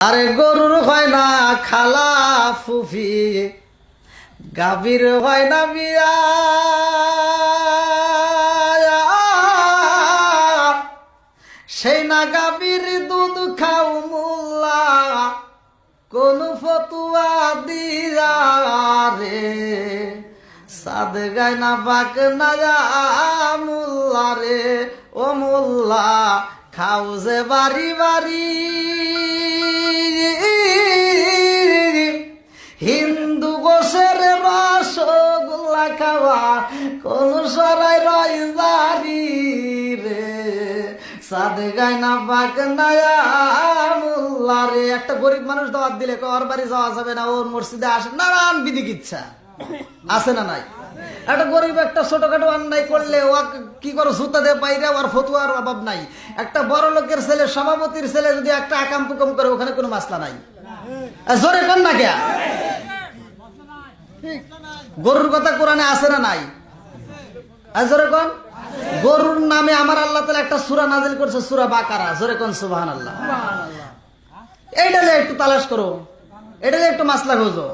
আরে গরুর হয় না, খালা ফুফি। গাভীর হয় না বিয়া। সেই না গাভীর দুধ খাও মোল্লা, কোন ফতুয়া দিয়া রে। সাদ গায় না বাক না মোল্লা রে। ও মোল্লা, খাও যে বাড়ি বাড়ি। হিন্দু গোসের রসগোল্লা খাওয়া, কোন সরাই রয় জারি রে। সাদে গায় না নায়া মোল্লা রে, একটা গরিব মানুষ দাওয়াত দিলে কয়, ওর বাড়ি যাওয়া যাবে না, ওর মসজিদে আসে নানান বিধিক ইচ্ছা। আছে না নাই? একটা গরিব একটা ছোটখাটো অন্যায় করলে ও কি করে জুতা দিয়ে বাইরে ওর ফতুয়ার অভাব নাই? একটা বড় লোকের ছেলে, সভাপতির ছেলে যদি একটা আকাম পুকম করে, ওখানে কোনো মাসলা নাই? জোরে কর না কে? গরুর কথা কোরআনে আছে না নাই? জোরে গরুর নামে আমার আল্লাহ তালা একটা সুরা নাজিল করছে, সুরা বাকারা। কন সুবাহান আল্লাহ এইটা একটু তালাশ করো। এটা একটু মাসলা খোঁজো।